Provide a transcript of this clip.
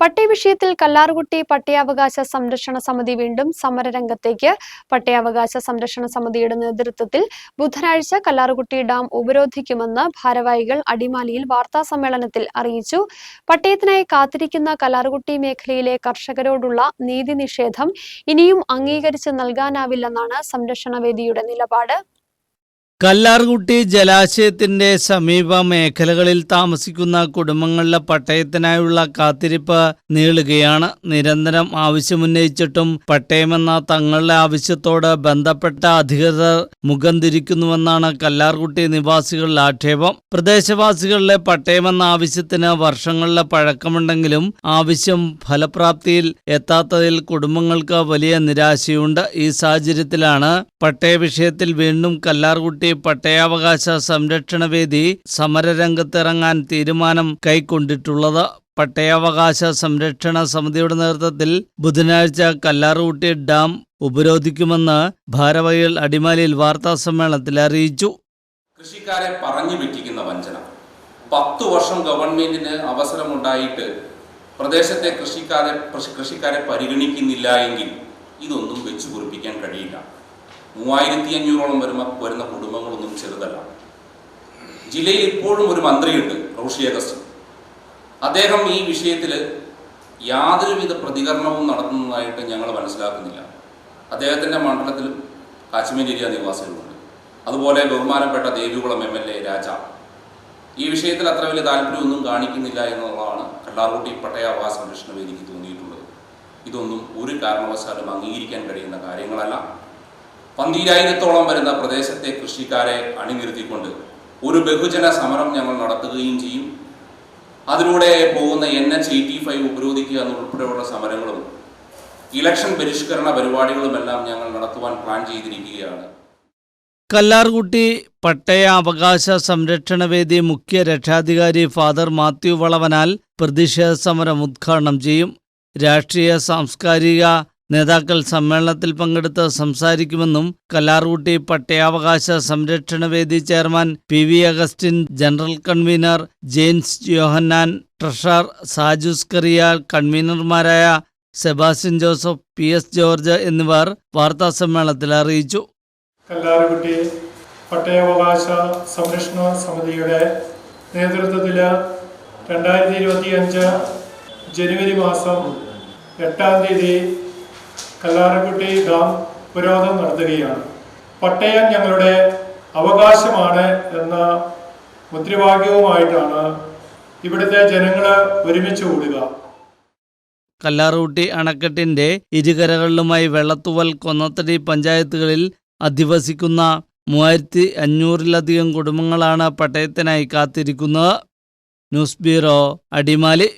പട്ടയ വിഷയത്തിൽ കല്ലാറുകുട്ടി പട്ടയാവകാശ സംരക്ഷണ സമിതി വീണ്ടും സമരരംഗത്തേക്ക്. പട്ടയാവകാശ സംരക്ഷണ സമിതിയുടെ നേതൃത്വത്തിൽ ബുധനാഴ്ച കല്ലാറുകുട്ടി ഡാം ഉപരോധിക്കുമെന്ന് ഭാരവാഹികൾ അടിമാലിയിൽ വാർത്താ സമ്മേളനത്തിൽ അറിയിച്ചു. പട്ടയത്തിനായി കാത്തിരിക്കുന്ന കല്ലാറുകുട്ടി മേഖലയിലെ കർഷകരോടുള്ള നീതി നിഷേധം ഇനിയും അംഗീകരിച്ച് നൽകാനാവില്ലെന്നാണ് സംരക്ഷണ വേദിയുടെ നിലപാട്. കല്ലാർകുട്ടി ജലാശയത്തിന്റെ സമീപ മേഖലകളിൽ താമസിക്കുന്ന കുടുംബങ്ങളുടെ പട്ടയത്തിനായുള്ള കാത്തിരിപ്പ് നീളുകയാണ്. നിരന്തരം ആവശ്യമുന്നയിച്ചിട്ടും പട്ടയമെന്ന തങ്ങളുടെ ആവശ്യത്തോട് ബന്ധപ്പെട്ട അധികൃതർ മുഖം തിരിക്കുന്നുവെന്നാണ് കല്ലാർകുട്ടി നിവാസികളുടെ ആക്ഷേപം. പ്രദേശവാസികളിലെ പട്ടയമെന്ന ആവശ്യത്തിന് വർഷങ്ങളുടെ പഴക്കമുണ്ടെങ്കിലും ആവശ്യം ഫലപ്രാപ്തിയിൽ എത്താത്തതിൽ കുടുംബങ്ങൾക്ക് വലിയ നിരാശയുണ്ട്. ഈ സാഹചര്യത്തിലാണ് പട്ടയ വിഷയത്തിൽ വീണ്ടും കല്ലാർകുട്ടി പട്ടയാവകാശ സംരക്ഷണ വേദി സമരരംഗത്തിറങ്ങാൻ തീരുമാനം കൈക്കൊണ്ടിട്ടുള്ളത്. പട്ടയാവകാശ സംരക്ഷണ സമിതിയുടെ നേതൃത്വത്തിൽ ബുധനാഴ്ച കല്ലാറുകുട്ടി ഡാം ഉപരോധിക്കുമെന്ന് ഭാരവയിൽ അടിമാലിയിൽ വാർത്താസമ്മേളനത്തിൽ അറിയിച്ചു. കൃഷിക്കാരെ പറഞ്ഞു വെറ്റിക്കുന്ന വഞ്ചന. പത്തു വർഷം ഗവൺമെന്റിന് അവസരമുണ്ടായിട്ട് പ്രദേശത്തെ കൃഷിക്കാരെ കൃഷിക്കാരെ പരിഗണിക്കുന്നില്ല എങ്കിൽ ഇതൊന്നും മൂവായിരത്തി അഞ്ഞൂറോളം വരുന്ന വരുന്ന കുടുംബങ്ങളൊന്നും ചെറുതല്ല. ജില്ലയിൽ ഇപ്പോഴും ഒരു മന്ത്രിയുണ്ട് റോഷി അഗസ്റ്റ് അദ്ദേഹം ഈ വിഷയത്തിൽ യാതൊരുവിധ പ്രതികരണവും നടത്തുന്നതായിട്ട് ഞങ്ങൾ മനസ്സിലാക്കുന്നില്ല. അദ്ദേഹത്തിന്റെ മണ്ഡലത്തിൽ കാശ്മീർ ഏരിയ നിവാസികളുണ്ട്. അതുപോലെ ബഹുമാനപ്പെട്ട Devikulam M L A Raja. ഈ വിഷയത്തിൽ അത്ര വലിയ താല്പര്യമൊന്നും കാണിക്കുന്നില്ല എന്നുള്ളതാണ് കല്ലാർകുട്ടി പട്ടയാവാസ സംരക്ഷണ വേദിക്ക് തോന്നിയിട്ടുള്ളത്. ഇതൊന്നും ഒരു കാരണവശാലും അംഗീകരിക്കാൻ കഴിയുന്ന കാര്യങ്ങളല്ല. പന്തീരായിരത്തോളം വരുന്ന പ്രദേശത്തെ കൃഷിക്കാരെ അണിനിർത്തിക്കൊണ്ട് ഒരു ബഹുജന സമരം ഞങ്ങൾ നടത്തുകയും ചെയ്യും. അതിലൂടെ പോകുന്ന എൻ എച്ച് എയ്റ്റി ഫൈവ് ഉപരോധിക്കുക എന്നുൾപ്പെടെയുള്ള സമരങ്ങളും ഇലക്ഷൻ പരിഷ്കരണ പരിപാടികളുമെല്ലാം ഞങ്ങൾ നടത്തുവാൻ പ്ലാൻ ചെയ്തിരിക്കുകയാണ്. കല്ലാർകുട്ടി പട്ടയ അവകാശ സംരക്ഷണ വേദി മുഖ്യ രക്ഷാധികാരി ഫാദർ മാത്യു വളവനാൽ പ്രതിഷേധ സമരം ഉദ്ഘാടനം ചെയ്യും. രാഷ്ട്രീയ സാംസ്കാരിക നേതാക്കൾ സമ്മേളനത്തിൽ പങ്കെടുത്ത് സംസാരിക്കുമെന്നും കലാറൂട്ടി പട്ടയാവകാശ സംരക്ഷണ വേദി chairman P V Augustine general convener James Johannan treasurer Sajus Kuriya കൺവീനർമാരായ Sebastian Joseph P S George എന്നിവർ വാർത്താ സമ്മേളനത്തിൽ അറിയിച്ചു. കല്ലാറുകുട്ടി പട്ടയാവകാശ സംരക്ഷണ സമിതിയുടെ നേതൃത്വത്തിൽ രണ്ടായിരത്തി ഇരുപത്തി അഞ്ച് ജനുവരി മാസം എട്ടാം തീയതി കല്ലാറക്കുട്ടി ഡാം പുരോഗം നടത്തുകയാണ്. പട്ടയം ഞങ്ങളുടെ അവകാശമാണ് എന്ന മുദ്രാവാക്യവുമായിട്ടാണ് ഇവിടുത്തെ ജനങ്ങൾ ഒരുമിച്ച് കൂടുക. കല്ലാറൂട്ടി അണക്കെട്ടിന്റെ ഇരുകരകളിലുമായി വെള്ളത്തുവൽ കൊന്നത്തടി പഞ്ചായത്തുകളിൽ അധിവസിക്കുന്ന മൂവായിരത്തി അഞ്ഞൂറിലധികം കുടുംബങ്ങളാണ് പട്ടയത്തിനായി കാത്തിരിക്കുന്നത്. News bureau Adimali.